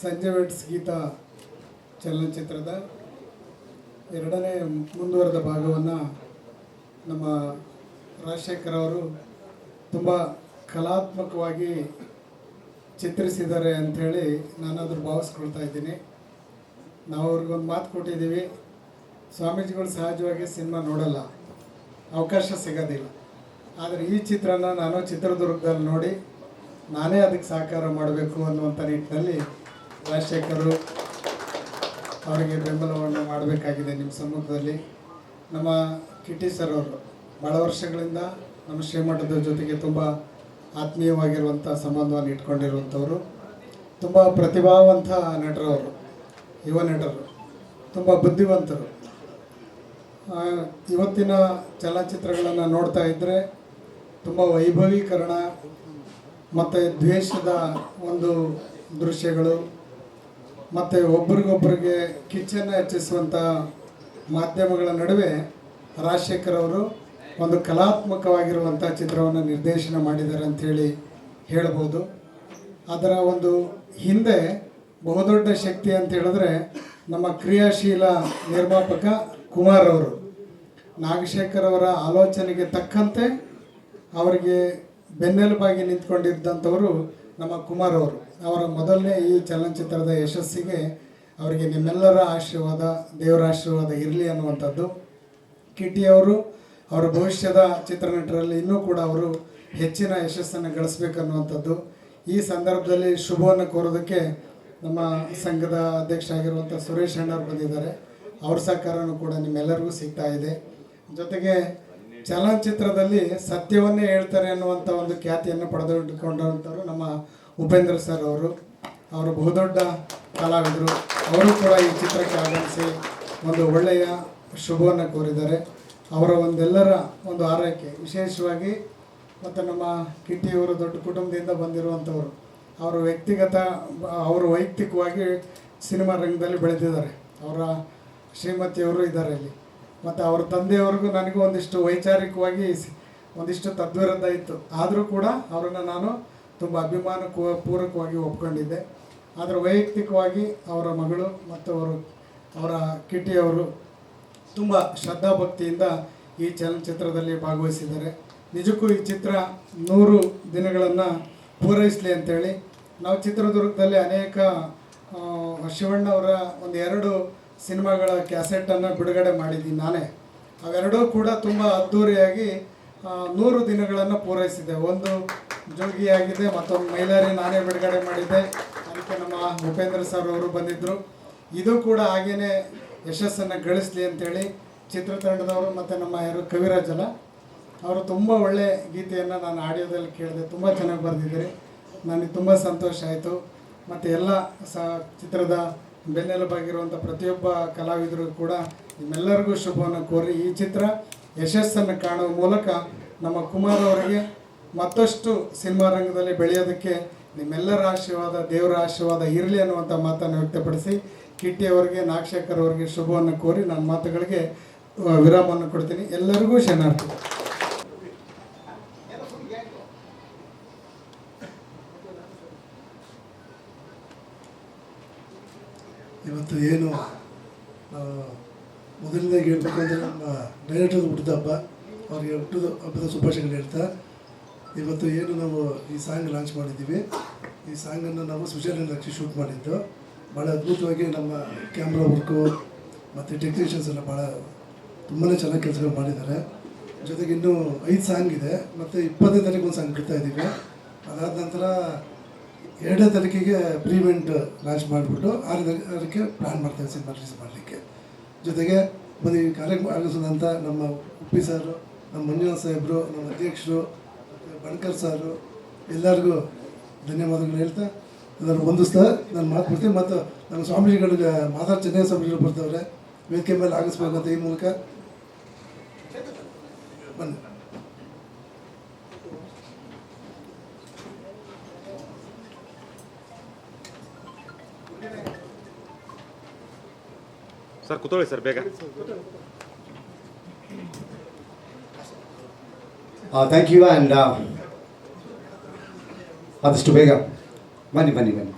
ಸಂಜೆ ವೆಟ್ಸ್ ಗೀತಾ ಚಲನಚಿತ್ರದ ಎರಡನೇ ಮುಂದುವರೆದ ಭಾಗವನ್ನು ನಮ್ಮ ರಾಜಶೇಖರ್ ಅವರು ತುಂಬ ಕಲಾತ್ಮಕವಾಗಿ ಚಿತ್ರಿಸಿದ್ದಾರೆ ಅಂಥೇಳಿ ನಾನಾದರೂ ಭಾವಿಸ್ಕೊಳ್ತಾ ಇದ್ದೀನಿ. ನಾವು ಅವ್ರಿಗೊಂದು ಮಾತು ಕೊಟ್ಟಿದ್ದೀವಿ. ಸ್ವಾಮೀಜಿಗಳು ಸಹಜವಾಗಿ ಸಿನಿಮಾ ನೋಡಲ್ಲ. ಅವಕಾಶ ಸಿಗೋದಿಲ್ಲ. ಆದರೆ ಈ ಚಿತ್ರನ ನಾನು ಚಿತ್ರದುರ್ಗದಲ್ಲಿ ನೋಡಿ ನಾನೇ ಅದಕ್ಕೆ ಸಹಕಾರ ಮಾಡಬೇಕು ಅನ್ನುವಂಥ ನಿಟ್ಟಿನಲ್ಲಿ ರಾಜಶೇಖರು ಅವರಿಗೆ ಬೆಂಬಲವನ್ನು ಮಾಡಬೇಕಾಗಿದೆ ನಿಮ್ಮ ಸಮ್ಮುಖದಲ್ಲಿ. ನಮ್ಮ ಕಿಟಿ ಸರ್ ಅವರು ಭಾಳ ವರ್ಷಗಳಿಂದ ನಮ್ಮ ಶ್ರೀಮಠದ ಜೊತೆಗೆ ತುಂಬ ಆತ್ಮೀಯವಾಗಿರುವಂಥ ಸಂಬಂಧವನ್ನು ಇಟ್ಕೊಂಡಿರುವಂಥವರು. ತುಂಬ ಪ್ರತಿಭಾವಂತ ನಟರವರು ಯುವ ನಟರು, ತುಂಬ ಬುದ್ಧಿವಂತರು. ಇವತ್ತಿನ ಚಲನಚಿತ್ರಗಳನ್ನು ನೋಡ್ತಾ ಇದ್ದರೆ ತುಂಬ ವೈಭವೀಕರಣ ಮತ್ತು ದ್ವೇಷದ ಒಂದು ದೃಶ್ಯಗಳು ಮತ್ತು ಒಬ್ರಿಗೊಬ್ರಿಗೆ ಕಿಚ್ಚನ್ನು ಹೆಚ್ಚಿಸುವಂಥ ಮಾಧ್ಯಮಗಳ ನಡುವೆ ರಾಜಶೇಖರ್ ಅವರು ಒಂದು ಕಲಾತ್ಮಕವಾಗಿರುವಂಥ ಚಿತ್ರವನ್ನು ನಿರ್ದೇಶನ ಮಾಡಿದ್ದಾರೆ ಅಂಥೇಳಿ ಹೇಳ್ಬೋದು. ಅದರ ಒಂದು ಹಿಂದೆ ಬಹುದೊಡ್ಡ ಶಕ್ತಿ ಅಂತ ಹೇಳಿದ್ರೆ ನಮ್ಮ ಕ್ರಿಯಾಶೀಲ ನಿರ್ಮಾಪಕ ಕುಮಾರ್ ಅವರು. ನಾಗಶೇಖರ್ ಅವರ ಆಲೋಚನೆಗೆ ತಕ್ಕಂತೆ ಅವರಿಗೆ ಬೆನ್ನೆಲುಬಾಗಿ ನಿಂತ್ಕೊಂಡಿದ್ದಂಥವರು ನಮ್ಮ ಕುಮಾರ್ ಅವರು. ಅವರ ಮೊದಲನೇ ಈ ಚಲನಚಿತ್ರದ ಯಶಸ್ಸಿಗೆ ಅವರಿಗೆ ನಿಮ್ಮೆಲ್ಲರ ಆಶೀರ್ವಾದ, ದೇವರ ಆಶೀರ್ವಾದ ಇರಲಿ ಅನ್ನುವಂಥದ್ದು. ಕಿಟಿ ಅವರು, ಅವರ ಭವಿಷ್ಯದ ಚಿತ್ರನಟರಲ್ಲಿ ಇನ್ನೂ ಕೂಡ ಅವರು ಹೆಚ್ಚಿನ ಯಶಸ್ಸನ್ನು ಗಳಿಸ್ಬೇಕನ್ನುವಂಥದ್ದು. ಈ ಸಂದರ್ಭದಲ್ಲಿ ಶುಭವನ್ನು ಕೋರೋದಕ್ಕೆ ನಮ್ಮ ಸಂಘದ ಅಧ್ಯಕ್ಷ ಆಗಿರುವಂಥ ಸುರೇಶ್ ಅಣ್ಣವ್ರು ಬಂದಿದ್ದಾರೆ. ಅವ್ರ ಸಹಕಾರನೂ ಕೂಡ ನಿಮ್ಮೆಲ್ಲರಿಗೂ ಸಿಗ್ತಾ ಇದೆ. ಜೊತೆಗೆ ಚಲನಚಿತ್ರದಲ್ಲಿ ಸತ್ಯವನ್ನೇ ಹೇಳ್ತಾರೆ ಅನ್ನುವಂಥ ಒಂದು ಖ್ಯಾತಿಯನ್ನು ಪಡೆದುಕೊಂಡಂಥವ್ರು ನಮ್ಮ ಉಪೇಂದ್ರ ಸರ್ ಅವರು. ಅವರು ಬಹುದೊಡ್ಡ ಕಲಾವಿದರು. ಅವರು ಕೂಡ ಈ ಚಿತ್ರಕ್ಕೆ ಆಗಮಿಸಿ ಒಂದು ಒಳ್ಳೆಯ ಶುಭವನ್ನು ಕೋರಿದ್ದಾರೆ. ಅವರ ಒಂದೆಲ್ಲರ ಒಂದು ಆರೈಕೆ, ವಿಶೇಷವಾಗಿ ಮತ್ತು ನಮ್ಮ ಕಿಟ್ಟಿಯವರು ದೊಡ್ಡ ಕುಟುಂಬದಿಂದ ಬಂದಿರುವಂಥವರು. ಅವರ ವ್ಯಕ್ತಿಗತ, ಅವರು ವೈಯಕ್ತಿಕವಾಗಿ ಸಿನಿಮಾ ರಂಗದಲ್ಲಿ ಬೆಳೆದಿದ್ದಾರೆ. ಅವರ ಶ್ರೀಮತಿಯವರು ಇದ್ದಾರೆ ಇಲ್ಲಿ. ಮತ್ತು ಅವ್ರ ತಂದೆಯವ್ರಿಗೂ ನನಗೂ ಒಂದಿಷ್ಟು ವೈಚಾರಿಕವಾಗಿ ಒಂದಿಷ್ಟು ತದ್ವಿರುದ್ಧ ಇತ್ತು. ಆದರೂ ಕೂಡ ಅವರನ್ನು ನಾನು ತುಂಬ ಅಭಿಮಾನ ಪೂರ್ವಕವಾಗಿ ಒಪ್ಕೊಂಡಿದ್ದೆ. ಆದರೆ ವೈಯಕ್ತಿಕವಾಗಿ ಅವರ ಮಗಳು ಮತ್ತು ಅವರು ಅವರ ಕಿಟಿಯವರು ತುಂಬ ಶ್ರದ್ಧಾಭಕ್ತಿಯಿಂದ ಈ ಚಲನಚಿತ್ರದಲ್ಲಿ ಭಾಗವಹಿಸಿದ್ದಾರೆ. ನಿಜಕ್ಕೂ ಈ ಚಿತ್ರ ನೂರು ದಿನಗಳನ್ನು ಪೂರೈಸಲಿ ಅಂತೇಳಿ ನಾವು ಚಿತ್ರದುರ್ಗದಲ್ಲಿ ಅನೇಕ ಶಿವಣ್ಣವರ ಒಂದು ಎರಡು ಸಿನಿಮಾಗಳ ಕ್ಯಾಸೆಟನ್ನು ಬಿಡುಗಡೆ ಮಾಡಿದ್ದೀನಿ ನಾನೇ. ಅವೆರಡೂ ಕೂಡ ತುಂಬ ಅದ್ಧೂರಿಯಾಗಿ ನೂರು ದಿನಗಳನ್ನು ಪೂರೈಸಿದೆ. ಒಂದು ಜೋಗಿಯಾಗಿದೆ, ಮತ್ತೊಂದು ಮೈಲಾರಿ ನಾನೇ ಬಿಡುಗಡೆ ಮಾಡಿದ್ದೆ. ಅದಕ್ಕೆ ನಮ್ಮ ಉಪೇಂದ್ರ ಸರ್ ಅವರು ಬಂದಿದ್ದರು ಇದು ಕೂಡ ಹಾಗೇನೆ ಯಶಸ್ಸನ್ನು ಗಳಿಸಲಿ ಅಂತೇಳಿ ಚಿತ್ರತಂಡದವರು ಮತ್ತು ನಮ್ಮ ಯಾರು ಕವಿರಾಜಲ ಅವರು ತುಂಬ ಒಳ್ಳೆ ಗೀತೆಯನ್ನು ನಾನು ಆಡಿಯೋದಲ್ಲಿ ಕೇಳಿದೆ. ತುಂಬ ಚೆನ್ನಾಗಿ ಬರೆದಿದ್ದೀರಿ. ನನಗೆ ತುಂಬ ಸಂತೋಷ ಆಯಿತು. ಮತ್ತು ಎಲ್ಲ ಸ ಚಿತ್ರದ ಬೆನ್ನೆಲುಬಾಗಿರುವಂಥ ಪ್ರತಿಯೊಬ್ಬ ಕಲಾವಿದರು ಕೂಡ ನಿಮ್ಮೆಲ್ಲರಿಗೂ ಶುಭವನ್ನು ಕೋರಿ ಈ ಚಿತ್ರ ಯಶಸ್ಸನ್ನು ಕಾಣುವ ಮೂಲಕ ನಮ್ಮ ಕುಮಾರ್ ಅವರಿಗೆ ಮತ್ತಷ್ಟು ಸಿನಿಮಾ ರಂಗದಲ್ಲಿ ಬೆಳೆಯೋದಕ್ಕೆ ನಿಮ್ಮೆಲ್ಲರ ಆಶೀರ್ವಾದ, ದೇವರ ಆಶೀರ್ವಾದ ಇರಲಿ ಅನ್ನುವಂಥ ಮಾತನ್ನು ವ್ಯಕ್ತಪಡಿಸಿ ಕಿಟ್ಟಿ ಅವರಿಗೆ, ನಾಗಶೇಖರ್ ಅವರಿಗೆ ಶುಭವನ್ನು ಕೋರಿ ನನ್ನ ಮಾತುಗಳಿಗೆ ವಿರಾಮವನ್ನು ಕೊಡ್ತೀನಿ. ಎಲ್ಲರಿಗೂ ಶರಣಾರ್ಥಿ. ಇವತ್ತು ಏನು ಆ, ಹೇಳ್ಬೇಕಂದ್ರೆ ನಮ್ಮ ಡೈರೆಕ್ಟರ್ ಹುಟ್ಟಿದ ಹಬ್ಬ. ಅವ್ರಿಗೆ ಹುಟ್ಟಿದ ಹಬ್ಬದ ಶುಭಾಶಯಗಳು ಹೇಳ್ತಾ ಇವತ್ತು ಏನು ನಾವು ಈ ಸಾಂಗ್ ಲಾಂಚ್ ಮಾಡಿದ್ದೀವಿ. ಈ ಸಾಂಗನ್ನು ನಾವು ಸ್ವಿಟ್ಜರ್ಲೆಂಡ್ ಹಾಕಿ ಶೂಟ್ ಮಾಡಿದ್ದು. ಭಾಳ ಅದ್ಭುತವಾಗಿ ನಮ್ಮ ಕ್ಯಾಮ್ರಾ ವರ್ಕು ಮತ್ತು ಟೆಕ್ನಿಷಿಯನ್ಸ್ ಎಲ್ಲ ಭಾಳ ತುಂಬಾ ಚೆನ್ನಾಗಿ ಕೆಲಸಗಳು ಮಾಡಿದ್ದಾರೆ. ಜೊತೆಗೆ ಇನ್ನೂ ಐದು ಸಾಂಗ್ ಇದೆ. ಮತ್ತು ಇಪ್ಪತ್ತನೇ ತಾರೀಕು ಒಂದು ಸಾಂಗ್ ಬಿಡ್ತಾ ಇದ್ದೀವಿ ಅದಾದ ನಂತರ ಎರಡನೇ ತಾರೀಕಿಗೆ ಪ್ರೀವೆಂಟ್ ಲಾಂಚ್ ಮಾಡಿಬಿಟ್ಟು ಆರನೇ ತಾರೀಕಿಗೆ ಪ್ಲ್ಯಾನ್ ಮಾಡ್ತೇವೆ ಸಿನಿಮಾ ರಿಲೀಸ್ ಮಾಡಲಿಕ್ಕೆ. ಜೊತೆಗೆ ಬಂದು ಈ ಕಾರ್ಯಕ್ರಮ ಆಗಿಸಿದಂಥ ನಮ್ಮ ಉಪ್ಪಿ ಸಾರು ನಮ್ಮ ಮಂಜುನಾಥ್ ಸಾಹೇಬರು, ನಮ್ಮ ಅಧ್ಯಕ್ಷರು ಬಣ್ಕರ್ ಸಾರು ಎಲ್ಲರಿಗೂ ಧನ್ಯವಾದಗಳು ಹೇಳ್ತಾ ಅದನ್ನು ಹೊಂದಿಸ್ತಾ ನಾನು ಮಾತು ಬಿಡ್ತೀನಿ ಮತ್ತು ನಮ್ಮ ಸ್ವಾಮೀಜಿಗಳಿಗೆ ಮಾತಾಡ್ ಚೆನ್ನೈ ಸ್ವಾಮೀಜಿಗಳು ಬರ್ತವ್ರೆ, ವೇದಿಕೆ ಮೇಲೆ ಆಗಿಸ್ಬೇಕಂತ ಈ ಮೂಲಕ. ಬನ್ನಿ. ಸರ್ ಕೂತ್ಕೊಳ್ಳಿ ಸರ್ ಬೇಗ. ಥ್ಯಾಂಕ್ ಯು ಆ್ಯಂಡ್ ಆದಷ್ಟು ಬೇಗ. ಬನ್ನಿ ಬನ್ನಿ ಬನ್ನಿ.